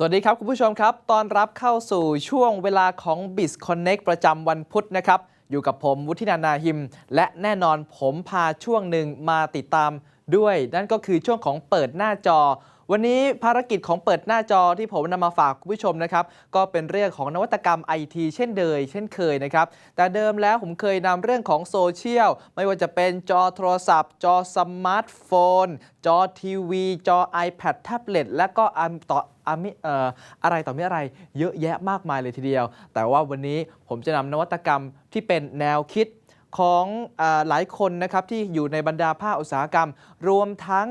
สวัสดีครับ คุณผู้ชมครับ ตอนรับเข้าสู่ช่วงเวลาของ b i z Connect ประจำวันพุธนะครับ อยู่กับผมวุฒินานาหิม และแน่นอนผมพาช่วงหนึ่งมาติดตามด้วย นั่นก็คือช่วงของเปิดหน้าจอ วันนี้ภารกิจของเปิดหน้าจอที่ผมนำมาฝากคุณผู้ชมนะครับ ก็เป็นเรื่องของนวัตกรรมไอทีเช่นเดิมเช่นเคยนะครับ แต่เดิมแล้วผมเคยนำเรื่องของโซเชียลไม่ว่าจะเป็นจอโทรศัพท์ จอสมาร์ทโฟน จอทีวี จอ iPad แท็บเล็ตและก็อันต่อ อมิเอ่ออะไรต่อมีอะไรเยอะแยะมากมายเลยทีเดียว แต่ว่าวันนี้ผมจะนำนวัตกรรมที่เป็นแนวคิดของอหลายคนนะครับที่อยู่ในบรรดาภาคอุตสาหกรรม รวมทั้ง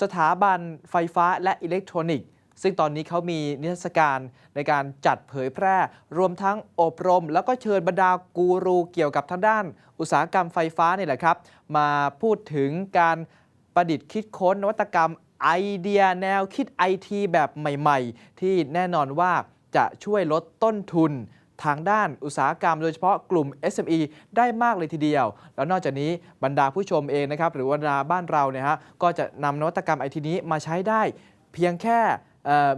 สถาบันไฟฟ้าและอิเล็กทรอนิกส์ซึ่งตอนนี้เขามีนิทรรศการในการจัดเผยแพร่ รวมทั้งอบรม แล้วก็เชิญบรรดากูรูเกี่ยวกับทางด้าน อุตสาหกรรมไฟฟ้านี่แหละครับ มาพูดถึงการประดิษฐ์คิดค้นนวัตกรรม ไอเดียแนวคิดไอทีแบบใหม่ ๆ ที่แน่นอนว่าจะช่วยลดต้นทุนทางด้านอุตสาหกรรมโดยเฉพาะกลุ่ม SME ได้มากเลยทีเดียว แล้วนอกจากนี้บรรดาผู้ชมเองนะครับหรือบรรดาบ้านเราเนี่ยฮะก็จะนำนวัตกรรมไอทีนี้มาใช้ได้ เพียงแค่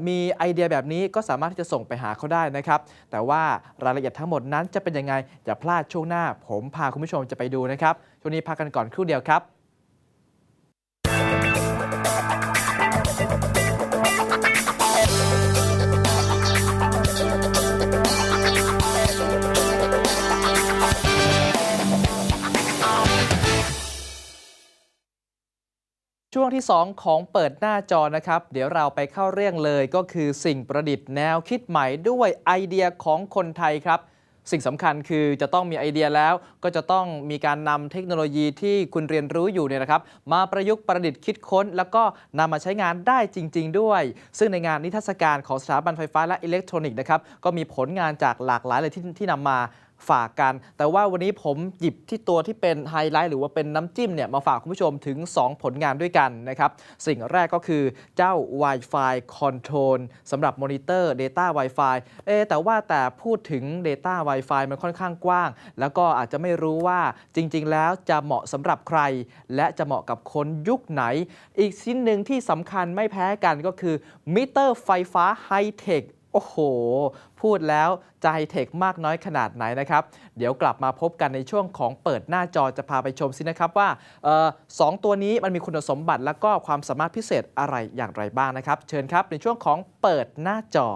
มีไอเดียแบบนี้ก็สามารถที่จะส่งไปหาเขาได้นะครับ แต่ว่ารายละเอียดทั้งหมดนั้นจะเป็นยังไงอย่าพลาดช่วงหน้า ผมพาคุณผู้ชมจะไปดูนะครับ ช่วงนี้พักกันก่อนครู่เดียวครับ ช่วงที่ 2 ของเปิดหน้าจอนะครับ เดี๋ยวเราไปเข้าเรื่องเลยก็คือสิ่งประดิษฐ์แนวคิดใหม่ด้วยไอเดียของคนไทยครับ สิ่งสำคัญคือจะต้องมีไอเดียแล้วก็จะต้องมีการนำเทคโนโลยีที่คุณเรียนรู้อยู่เนี่ยนะครับ มาประยุกต์ประดิษฐ์คิดค้น แล้วก็นำมาใช้งานได้จริง ๆ ด้วย ซึ่งในงานนิทรรศการของสถาบันไฟฟ้าและอิเล็กทรอนิกส์นะครับก็มีผลงานจากหลากหลายเลยที่ที่นำมา ฝากกัน แต่ว่าวันนี้ผมหยิบที่ตัวที่เป็นไฮไลท์หรือว่าเป็นน้ำจิ้มเนี่ยมาฝากคุณผู้ชมถึง 2 ผลงานด้วยกันนะครับ สิ่งแรกก็คือเจ้า Wi-Fi Control สำหรับมอนิเตอร์ Data Wi-Fi เอแต่ว่าแต่พูดถึง Data Wi-Fi มันค่อนข้างกว้าง แล้วก็อาจจะไม่รู้ว่าจริง ๆ แล้วจะเหมาะสำหรับใคร และจะเหมาะกับคนยุคไหน อีกชิ้นหนึ่งที่สำคัญไม่แพ้กันก็คือมิเตอร์ไฟฟ้าไฮเทค โอ้โห พูดแล้วจะไฮเทคมากน้อยขนาดไหนนะครับ เดี๋ยวกลับมาพบกันในช่วงของเปิดหน้าจอจะพาไปชมสินะครับว่าออสองตัวนี้มันมีคุณสมบัติและก็ความสามารถพิเศษอะไรอย่างไรบ้างนะครับ เชิญครับในช่วงของเปิดหน้าจอ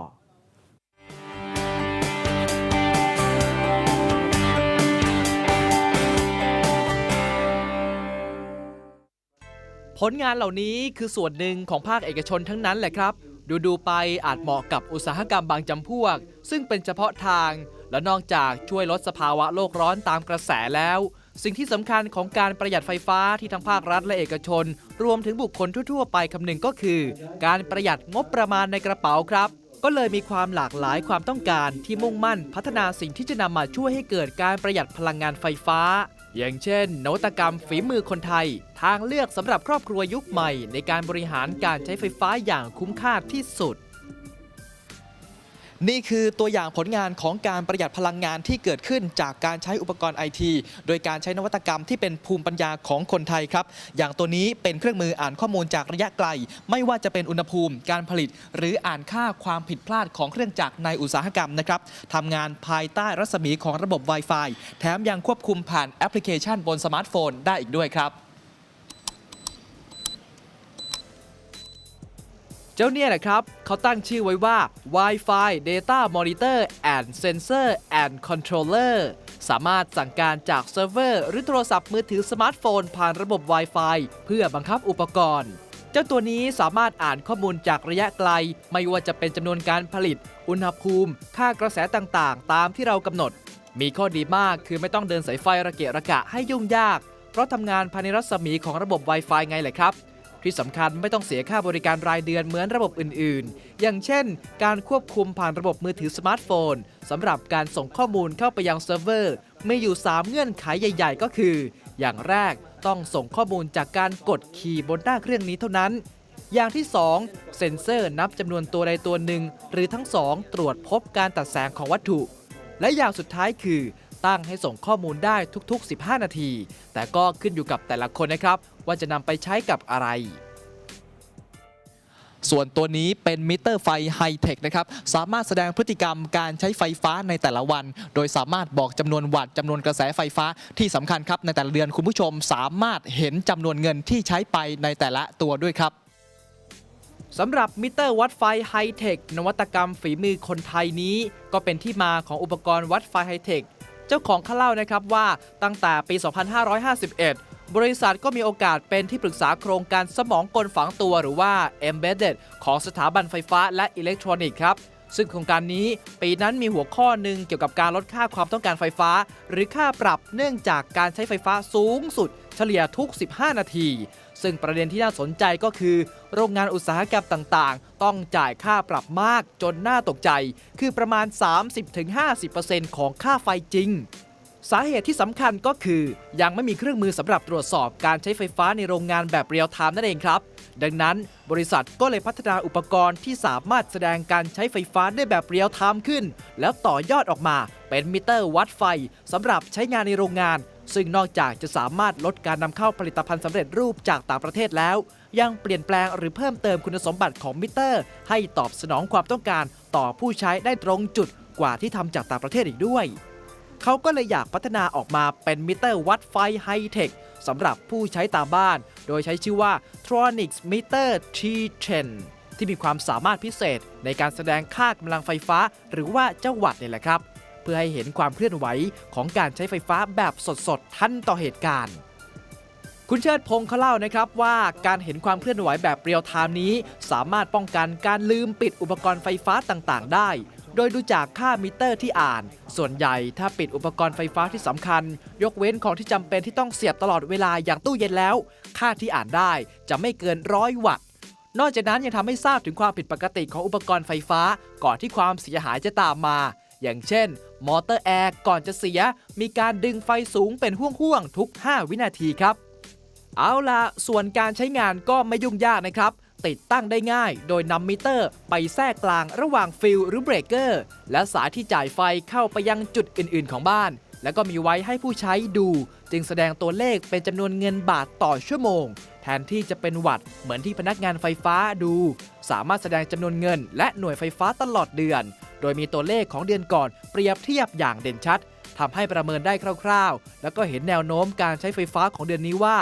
ผลงานเหล่านี้คือส่วนหนึ่งของภาคเอกชนทั้งนั้นแหละครับ ดูดูๆไปอาจเหมาะกับอุตสาหกรรมบางจำพวก ซึ่งเป็นเฉพาะทาง และนอกจากช่วยลดสภาวะโลกร้อนตามกระแสแล้ว สิ่งที่สำคัญของการประหยัดไฟฟ้าที่ทั้งภาครัฐและเอกชน รวมถึงบุคคลทั่วๆ ไปคำนึงก็คือ การประหยัดงบประมาณในกระเป๋าครับ ก็เลยมีความหลากหลายความต้องการที่มุ่งมั่นพัฒนาสิ่งที่จะนำมาช่วยให้เกิดการประหยัดพลังงานไฟฟ้า อย่างเช่น นวัตกรรมฝีมือคนไทย ทางเลือกสำหรับครอบครัวยุคใหม่ ในการบริหารการใช้ไฟฟ้าอย่างคุ้มค่าที่สุด นี่คือตัวอย่างผลงานของการประหยัดพลังงานที่เกิดขึ้นจากการใช้อุปกรณ์ไอทีโดยการใช้นวัตกรรมที่เป็นภูมิปัญญาของคนไทยครับ อย่างตัวนี้เป็นเครื่องมืออ่านข้อมูลจากระยะไกล ไม่ว่าจะเป็นอุณหภูมิ การผลิต หรืออ่านค่าความผิดพลาดของเครื่องจักรในอุตสาหกรรมนะครับทำงานภายใต้รัศมีของระบบ Wi-Fi แถมยังควบคุมผ่านแอปพลิเคชันบนสมาร์ทโฟนได้อีกด้วยครับ เจ้าเนี่ยแหละครับเขาตั้งชื่อไว้ว่า Wi-Fi Data Monitor and Sensor and Controller สามารถสั่งการจากเซิร์ฟเวอร์ หรือโทรศัพท์มือถือสมาร์ทโฟน ผ่านระบบ Wi-Fi เพื่อบังคับอุปกรณ์ เจ้าตัวนี้สามารถอ่านข้อมูลจากระยะไกล ไม่ว่าจะเป็นจำนวนการผลิต อุณหภูมิ ค่ากระแสต่างๆ ตามที่เรากำหนด มีข้อดีมากคือไม่ต้องเดินสายไฟระเกะระกะให้ยุ่งยาก เพราะทำงานภายในรัศมีของระบบ Wi-Fi ไงแหละครับ ที่สำคัญไม่ต้องเสียค่าบริการรายเดือนเหมือนระบบอื่นๆ อย่างเช่น การควบคุมผ่านระบบมือถือสมาร์ทโฟนสำหรับการส่งข้อมูลเข้าไปยังเซิร์ฟเวอร์ มีอยู่ 3 เงื่อนไขใหญ่ ๆ ก็คือ อย่างแรกต้องส่งข้อมูลจากการกดคีย์บนหน้าเครื่องนี้เท่านั้น อย่างที่ 2 เซ็นเซอร์นับจำนวนตัวใดตัวหนึ่ง หรือทั้งสองตรวจพบการตัดแสงของวัตถุ และอย่างสุดท้ายคือ ตั้งให้ส่งข้อมูลได้ทุก ๆ 15 นาที แต่ก็ขึ้นอยู่กับแต่ละคนนะครับ ว่าจะนำไปใช้กับอะไรส่วนตัวนี้เป็นมิเตอร์ไฟไฮเทคนะครับ สามารถแสดงพฤติกรรมการใช้ไฟฟ้าในแต่ละวัน โดยสามารถบอกจำนวนวัตต์จำนวนกระแสไฟฟ้าที่สำคัญครับ ในแต่ละเดือนคุณผู้ชมสามารถเห็นจำนวนเงินที่ใช้ไปในแต่ละตัวด้วยครับสำหรับมิเตอร์วัดไฟไฮเทคนวัตกรรมฝีมือคนไทยนี้ ก็เป็นที่มาของอุปกรณ์วัดไฟไฮเทคเจ้าของเขาเล่านะครับว่าตั้งแต่ปี 2551 บริษัทก็มีโอกาสเป็นที่ปรึกษาโครงการสมองกลฝังตัวหรือว่า Embedded ของสถาบันไฟฟ้าและอิเล็กทรอนิกส์ครับซึ่งโครงการนี้ปีนั้นมีหัวข้อหนึ่งเกี่ยวกับการลดค่าความต้องการไฟฟ้า หรือค่าปรับเนื่องจากการใช้ไฟฟ้าสูงสุด เฉลี่ยทุก 15 นาที ซึ่งประเด็นที่น่าสนใจก็คือ โรงงานอุตสาหกรรมต่างๆ ต้องจ่ายค่าปรับมากจนน่าตกใจ คือประมาณ 30-50%ของค่าไฟจริง สาเหตุที่สำคัญก็คือ ยังไม่มีเครื่องมือสำหรับตรวจสอบการใช้ไฟฟ้าในโรงงานแบบเรียลไทม์นั่นเองครับ ดังนั้นบริษัทก็เลยพัฒนาอุปกรณ์ที่สามารถแสดงการใช้ไฟฟ้าได้แบบเรียลไทม์ขึ้น แล้วต่อยอดออกมาเป็นมิเตอร์วัดไฟสำหรับใช้งานในโรงงาน ซึ่งนอกจากจะสามารถลดการนำเข้าผลิตภัณฑ์สำเร็จรูปจากต่างประเทศแล้ว ยังเปลี่ยนแปลงหรือเพิ่มเติมคุณสมบัติของมิเตอร์ ให้ตอบสนองความต้องการต่อผู้ใช้ได้ตรงจุดกว่าที่ทำจากต่างประเทศอีกด้วย เขาก็เลยอยากพัฒนาออกมาเป็นมิเตอร์วัดไฟไฮเทคสำหรับผู้ใช้ตามบ้าน โดยใช้ชื่อว่า Tronics Meter T10 ที่มีความสามารถพิเศษในการแสดงค่ากำลังไฟฟ้า หรือว่าเจ้าวัตต์นี่แหละครับ เพื่อให้เห็นความเคลื่อนไหวของการใช้ไฟฟ้าแบบสดๆ ทันต่อเหตุการณ์คุณเชิดพงศ์เขาเล่านะครับว่าการเห็นความเคลื่อนไหวแบบเรียลไทม์นี้ สามารถป้องกันการลืมปิดอุปกรณ์ไฟฟ้าต่างๆ ได้ โดยดูจากค่ามิเตอร์ที่อ่าน ส่วนใหญ่ถ้าปิดอุปกรณ์ไฟฟ้าที่สำคัญ ยกเว้นของที่จำเป็นที่ต้องเสียบตลอดเวลาอย่างตู้เย็นแล้ว ค่าที่อ่านได้จะไม่เกินร้อยวัตต์นอกจากนั้นยังทำให้ทราบถึงความผิดปกติของอุปกรณ์ไฟฟ้า ก่อนที่ความเสียหายจะตามมา อย่างเช่น มอเตอร์แอร์ก่อนจะเสีย มีการดึงไฟสูงเป็นห่วงๆทุก 5 วินาทีครับ เอาล่ะ ส่วนการใช้งานก็ไม่ยุ่งยากนะครับ ติดตั้งได้ง่าย โดยนำมิเตอร์ไปแทรกกลางระหว่างฟิลหรือเบรกเกอร์ และสายที่จ่ายไฟเข้าไปยังจุดอื่น ๆ ของบ้าน แล้วก็มีไว้ให้ผู้ใช้ดู จึงแสดงตัวเลขเป็นจำนวนเงินบาทต่อชั่วโมง แทนที่จะเป็นวัตต์เหมือนที่พนักงานไฟฟ้าดู สามารถแสดงจำนวนเงิน และหน่วยไฟฟ้าตลอดเดือน โดยมีตัวเลขของเดือนก่อนเปรียบเทียบอย่างเด่นชัดทำให้ประเมินได้คร่าว ๆ แล้วก็เห็นแนวโน้มการใช้ไฟฟ้าของเดือนนี้ว่า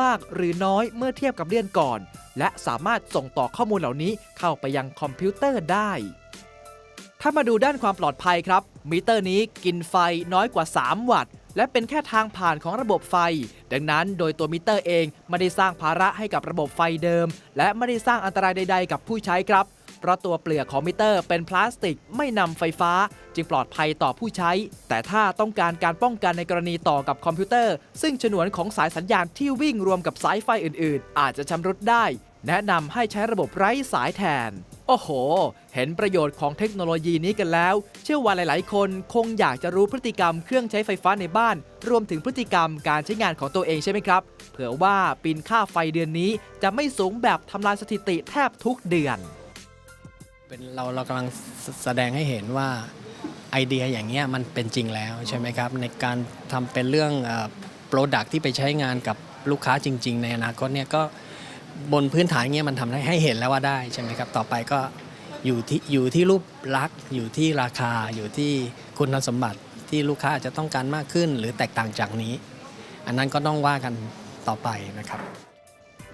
มากหรือน้อยเมื่อเทียบกับเดือนก่อน และสามารถส่งต่อข้อมูลเหล่านี้เข้าไปยังคอมพิวเตอร์ได้ ถ้ามาดูด้านความปลอดภัยครับ มิเตอร์นี้กินไฟน้อยกว่า 3 วัตต์และเป็นแค่ทางผ่านของระบบไฟ ดังนั้นโดยตัวมิเตอร์เองไม่ได้สร้างภาระให้กับระบบไฟเดิม และไม่ได้สร้างอันตรายใด ๆ กับผู้ใช้ครับ เพราะตัวเปลือกของมิเตอร์เป็นพลาสติกไม่นำไฟฟ้า จึงปลอดภัยต่อผู้ใช้ แต่ถ้าต้องการการป้องกันในกรณีต่อกับคอมพิวเตอร์ ซึ่งฉนวนของสายสัญญาณที่วิ่งรวมกับสายไฟอื่นๆ อาจจะชำรุดได้ แนะนำให้ใช้ระบบไร้สายแทน โอ้โห เห็นประโยชน์ของเทคโนโลยีนี้กันแล้ว เชื่อว่าหลาย ๆ คนคงอยากจะรู้พฤติกรรมเครื่องใช้ไฟฟ้าในบ้าน รวมถึงพฤติกรรมการใช้งานของตัวเองใช่ไหมครับ เผื่อว่าปินค่าไฟเดือนนี้จะไม่สูงแบบทำลายสถิติแทบทุกเดือน เป็นเราเรากำลังแสดงให้เห็นว่าไอเดียอย่างเงี้ยมันเป็นจริงแล้วใช่ไหมครับ ในการทำเป็นเรื่องโปรดักที่ไปใช้งานกับลูกค้าจริง ๆ ในอนาคตเนี่ยก็บนพื้นฐานเงี้ยมันทำให้ให้เห็นแล้วว่าได้ใช่ไหมครับ ต่อไปก็อยู่ที่อยู่ที่รูปลักษณ์อยู่ที่ราคาอยู่ที่คุณสมบัติที่ลูกค้าอาจจะต้องการมากขึ้น หรือแตกต่างจากนี้ อันนั้นก็ต้องว่ากันต่อไปนะครับ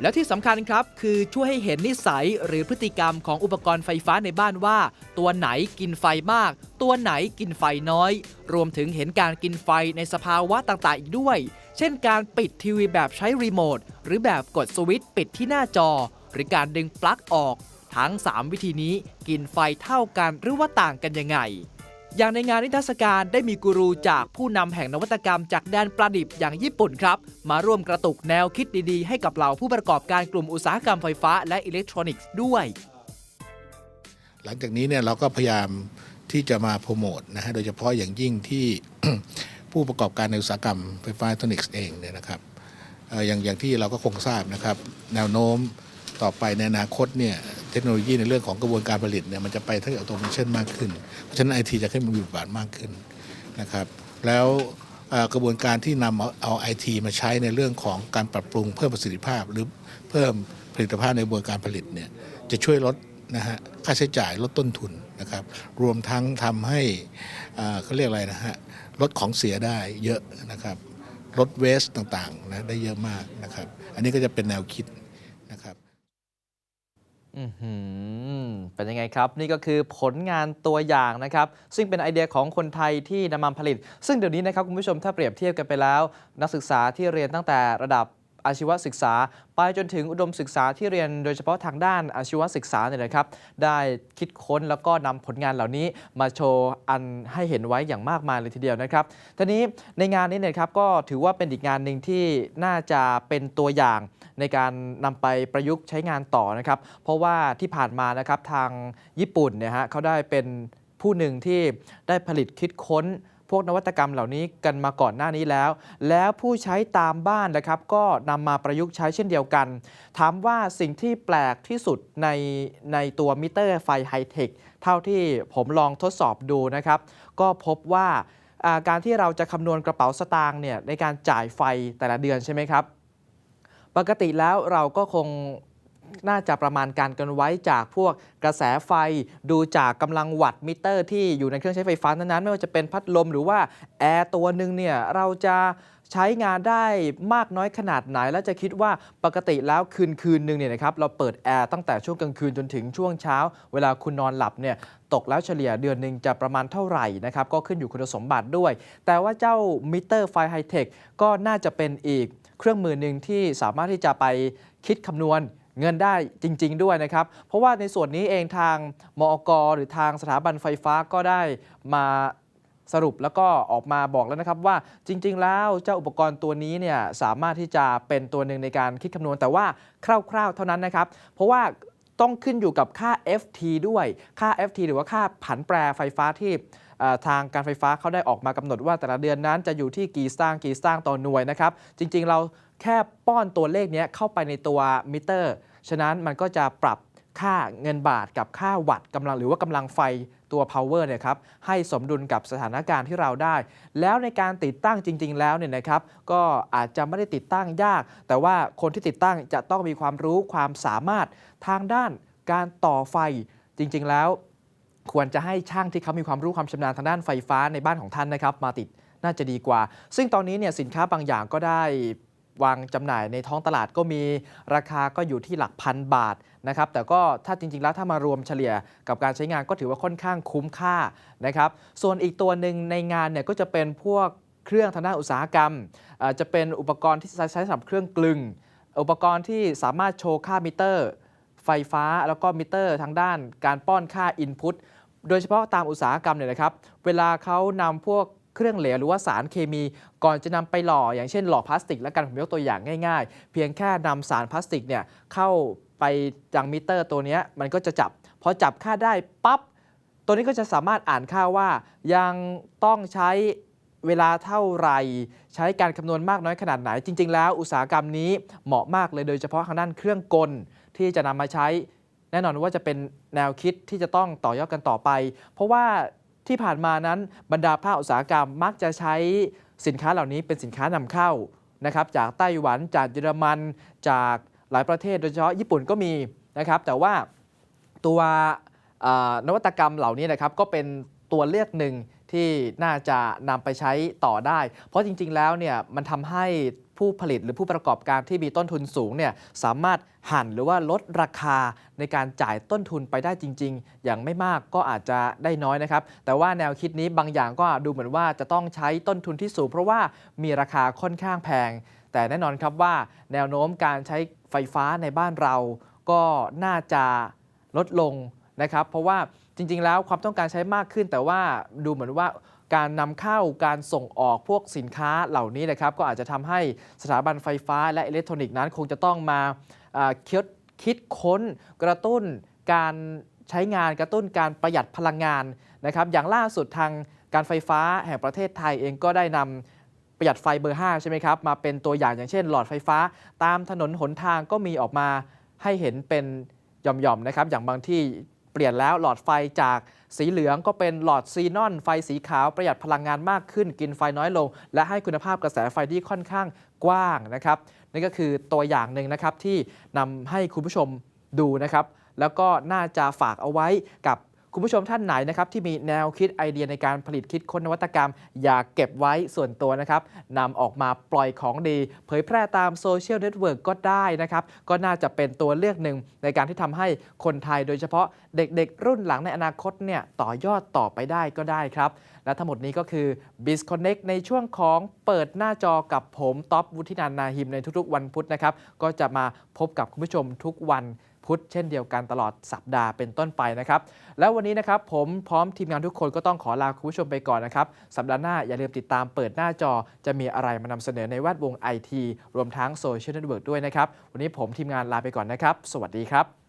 แล้วที่สำคัญครับ คือช่วยให้เห็นนิสัยหรือพฤติกรรมของอุปกรณ์ไฟฟ้าในบ้านว่า ตัวไหนกินไฟมาก ตัวไหนกินไฟน้อย รวมถึงเห็นการกินไฟในสภาวะต่างๆอีกด้วย เช่นการปิดทีวีแบบใช้รีโมทหรือแบบกดสวิตช์ปิดที่หน้าจอ หรือการดึงปลั๊กออก ทั้ง 3 วิธีนี้กินไฟเท่ากันหรือว่าต่างกันยังไง อย่างในงานนิทรรศการได้มีกูรูจากผู้นำแห่งนวัตกรรมจากแดนประดิบอย่างญี่ปุ่นครับ มาร่วมกระตุกแนวคิดดีๆ ให้กับเหล่าผู้ประกอบการกลุ่มอุตสาหกรรมไฟฟ้าและอิเล็กทรอนิกส์ด้วย หลังจากนี้เนี่ยเราก็พยายามที่จะมาโปรโมทนะฮะโดยเฉพาะอย่างยิ่งที่ผู้ประกอบการในอุตสาหกรรมไฟฟ้าอิเล็กทรอนิกส์เองเนี่ยนะครับอย่างอย่างที่เราก็คงทราบนะครับ แนวโน้มต่อไปในอนาคตเนี่ย เทคโนโลยีในเรื่องของกระบวนการผลิตเนี่ยมันจะไปทางออโตเมชันมากขึ้น เพราะฉะนั้นไอทีจะขึ้นมีบทบาทมากขึ้นนะครับแล้วกระบวนการที่นำเอาเอาไอทีมาใช้ในเรื่องของการปรับปรุงเพิ่มประสิทธิภาพ หรือเพิ่มผลิตภาพในกระบวนการผลิตเนี่ยจะช่วยลดนะฮะค่าใช้จ่ายลดต้นทุนนะครับรวมทั้งทำให้อ่าเขาเรียกอะไรนะฮะลดของเสียได้เยอะนะครับลดเวสต่างๆนะได้เยอะมากนะครับ อันนี้ก็จะเป็นแนวคิดนะครับ อือหือ เป็นยังไงครับ นี่ก็คือผลงานตัวอย่างนะครับ ซึ่งเป็นไอเดียของคนไทยที่นำมาผลิต ซึ่งเดี๋ยวนี้นะครับ คุณผู้ชมถ้าเปรียบเทียบกันไปแล้ว นักศึกษาที่เรียนตั้งแต่ระดับอาชีวศึกษา ไปจนถึงอุดมศึกษาที่เรียนโดยเฉพาะทางด้านอาชีวศึกษาเนี่ยนะครับ ได้คิดค้นแล้วก็นำผลงานเหล่านี้มาโชว์อันให้เห็นไว้อย่างมากมายเลยทีเดียวนะครับทีนี้ในงานนี้เนยครับก็ถือว่าเป็นอีกงานหนึ่งที่น่าจะเป็นตัวอย่าง ในการนำไปประยุกต์ใช้งานต่อนะครับ เพราะว่าที่ผ่านมานะครับทางญี่ปุ่นเนี่ยฮะเขาได้เป็นผู้หนึ่งที่ได้ผลิตคิดค้นพวกนวัตกรรมเหล่านี้กันมาก่อนหน้านี้แล้ว แล้วผู้ใช้ตามบ้านนะครับ ก็นำมาประยุกต์ใช้เช่นเดียวกัน ถามว่าสิ่งที่แปลกที่สุดในในตัวมิเตอร์ไฟไฮเทคเท่าที่ผมลองทดสอบดูนะครับ ก็พบว่าอ่าการที่เราจะคำนวณกระเป๋าสตางค์เนี่ยในการจ่ายไฟแต่ละเดือนใช่ไหมครับ ปกติแล้วเราก็คงน่าจะประมาณการกันไว้จากพวกกระแสไฟดูจากกำลังวัตต์มิเตอร์ ที่อยู่ในเครื่องใช้ไฟฟ้านั้นๆไม่ว่าจะเป็นพัดลมหรือว่าแอร์ตัวหนึ่งเนี่ยเราจะใช้งานได้มากน้อยขนาดไหน แล้วจะคิดว่าปกติแล้วคืนคืนหนึ่งเนี่ยนะครับเราเปิดแอร์ตั้งแต่ช่วงกลางคืนจนถึงช่วงเช้า เวลาคุณนอนหลับเนี่ยตกแล้วเฉลี่ยเดือนหนึ่งจะประมาณเท่าไหร่นะครับก็ขึ้นอยู่คุณสมบัติด้วย แต่ว่าเจ้ามิเตอร์ไฟไฮเทคก็น่าจะเป็นอีก เครื่องมือหนึ่งที่สามารถที่จะไปคิดคำนวณเงินได้จริง ๆ ด้วยนะครับ เพราะว่าในส่วนนี้เองทางมอกหรือทางสถาบันไฟฟ้าก็ได้มาสรุปแล้วก็ออกมาบอกแล้วนะครับว่าจริง ๆ แล้วเจ้าอุปกรณ์ตัวนี้เนี่ยสามารถที่จะเป็นตัวหนึ่งในการคิดคำนวณ แต่ว่าคร่าว ๆ เท่านั้นนะครับ เพราะว่าต้องขึ้นอยู่กับค่า FT ด้วยค่า FT หรือว่าค่าผันแปรไฟฟ้าที่ ทางการไฟฟ้าเขาได้ออกมากำหนดว่าแต่ละเดือนนั้นจะอยู่ที่กี่สตางค์กี่สตางค์ต่อหน่วยนะครับ จริงๆเราแค่ป้อนตัวเลขนี้เข้าไปในตัวมิเตอร์ ฉะนั้นมันก็จะปรับค่าเงินบาทกับค่าวัตต์กำลังหรือว่ากำลังไฟตัว power เนี่ยครับให้สมดุลกับสถานการณ์ที่เราได้ แล้วในการติดตั้งจริง ๆ แล้วเนี่ยนะครับ ก็อาจจะไม่ได้ติดตั้งยาก แต่ว่าคนที่ติดตั้งจะต้องมีความรู้ความสามารถทางด้านการต่อไฟจริง ๆ แล้ว ควรจะให้ช่างที่เขามีความรู้ความชำนาญทางด้านไฟฟ้าในบ้านของท่านนะครับ มาติดน่าจะดีกว่า ซึ่งตอนนี้เนี่ยสินค้าบางอย่างก็ได้วางจำหน่ายในท้องตลาดก็มีราคาก็อยู่ที่หลักพันบาทนะครับ แต่ก็ถ้าจริง ๆ แล้วถ้ามารวมเฉลี่ยกับการใช้งานก็ถือว่าค่อนข้างคุ้มค่านะครับ ส่วนอีกตัวหนึ่งในงานเนี่ยก็จะเป็นพวกเครื่องทางด้านอุตสาหกรรม จะเป็นอุปกรณ์ที่ใช้สำหรับเครื่องกลึง อุปกรณ์ที่สามารถโชว์ค่ามิเตอร์ ไฟฟ้าแล้วก็มิเตอร์ทางด้านการป้อนค่า Input โดยเฉพาะตามอุตสาหกรรมเนี่ยนะครับ เวลาเขานำพวกเครื่องเหลวหรือว่าสารเคมี ก่อนจะนำไปหล่อ อย่างเช่นหล่อพลาสติกและกันผมยกตัวอย่างง่ายๆ เพียงแค่นำสารพลาสติกเนี่ยเข้าไปยังมิเตอร์ตัวนี้มันก็จะจับ พอจับค่าได้ปั๊บตัวนี้ก็จะสามารถอ่านค่าว่า ยังต้องใช้เวลาเท่าไหร่ใช้การคำนวณมากน้อยขนาดไหน จริง ๆ แล้วอุตสาหกรรมนี้เหมาะมากเลยโดยเฉพาะทางด้านเครื่องกล ที่จะนำมาใช้ แน่นอนว่าจะเป็นแนวคิดที่จะต้องต่อยอดกันต่อไป เพราะว่าที่ผ่านมานั้นบรรดาภาคอุตสาหกรรมมักจะใช้สินค้าเหล่านี้เป็นสินค้านำเข้านะครับจากไต้หวันจากเยอรมันจากหลายประเทศโดยเฉพาะญี่ปุ่นก็มีนะครับ แต่ว่าตัวนวัตกรรมเหล่านี้นะครับก็เป็นตัวเลือกหนึ่งที่น่าจะนำไปใช้ต่อได้ เพราะจริง ๆ แล้วเนี่ยมันทำให้ ผู้ผลิตหรือผู้ประกอบการที่มีต้นทุนสูงเนี่ยสามารถหั่นหรือว่าลดราคาในการจ่ายต้นทุนไปได้จริง ๆ อย่างไม่มากก็อาจจะได้น้อยนะครับ แต่ว่าแนวคิดนี้บางอย่างก็ดูเหมือนว่าจะต้องใช้ต้นทุนที่สูง เพราะว่ามีราคาค่อนข้างแพง แต่แน่นอนครับว่า แนวโน้มการใช้ไฟฟ้าในบ้านเรา ก็น่าจะลดลงนะครับ เพราะว่าจริง ๆ แล้วความต้องการใช้มากขึ้น แต่ว่าดูเหมือนว่า การนำเข้าการส่งออกพวกสินค้าเหล่านี้นะครับ ก็อาจจะทำให้สถาบันไฟฟ้าและอิเล็กทรอนิกส์นั้น คงจะต้องมาคิดคิดค้นกระตุ้นการใช้งานกระตุ้นการประหยัดพลังงานนะครับ อย่างล่าสุดทางการไฟฟ้าแห่งประเทศไทยเองก็ได้นำประหยัดไฟเบอร์ 5 ใช่ไหมครับ มาเป็นตัวอย่างอย่างเช่น หลอดไฟฟ้า ตามถนนหนทางก็มีออกมาให้เห็นเป็นหย่อมๆนะครับ อย่างบางที่ เปลี่ยนแล้วหลอดไฟจากสีเหลืองก็เป็นหลอดซีนอนไฟสีขาวประหยัดพลังงานมากขึ้น กินไฟน้อยลง และให้คุณภาพกระแสไฟที่ค่อนข้างกว้างนะครับนี่ก็คือตัวอย่างหนึ่งนะครับที่นำให้คุณผู้ชมดูนะครับ แล้วก็น่าจะฝากเอาไว้กับ คุณผู้ชมท่านไหนนะครับที่มีแนวคิดไอเดียในการผลิตคิดค้นนวัตกรรม อย่าเก็บไว้ส่วนตัวนะครับนำออกมาปล่อยของดี เผยแพร่ตามโซเชียลเน็ตเวิร์กก็ได้นะครับ ก็น่าจะเป็นตัวเลือกหนึ่งในการที่ทำให้คนไทยโดยเฉพาะเด็กๆ รุ่นหลังในอนาคตเนี่ยต่อยอดต่อไปได้ก็ได้ครับ และทั้งหมดนี้ก็คือ BizConnect ในช่วงของเปิดหน้าจอกับผมท็อปวุฒินันนาหิมในทุกๆ วันพุธนะครับก็จะมาพบกับคุณผู้ชมทุกวัน พุธเช่นเดียวกันตลอดสัปดาห์เป็นต้นไปนะครับ แล้ววันนี้นะครับผมพร้อมทีมงานทุกคนก็ต้องขอลาคุณผู้ชมไปก่อนนะครับ สัปดาห์หน้าอย่าลืมติดตามเปิดหน้าจอ จะมีอะไรมานำเสนอในแวดวงไอทีรวมทั้งโซเชียลเน็ตเวิร์กด้วยนะครับ วันนี้ผมทีมงานลาไปก่อนนะครับ สวัสดีครับ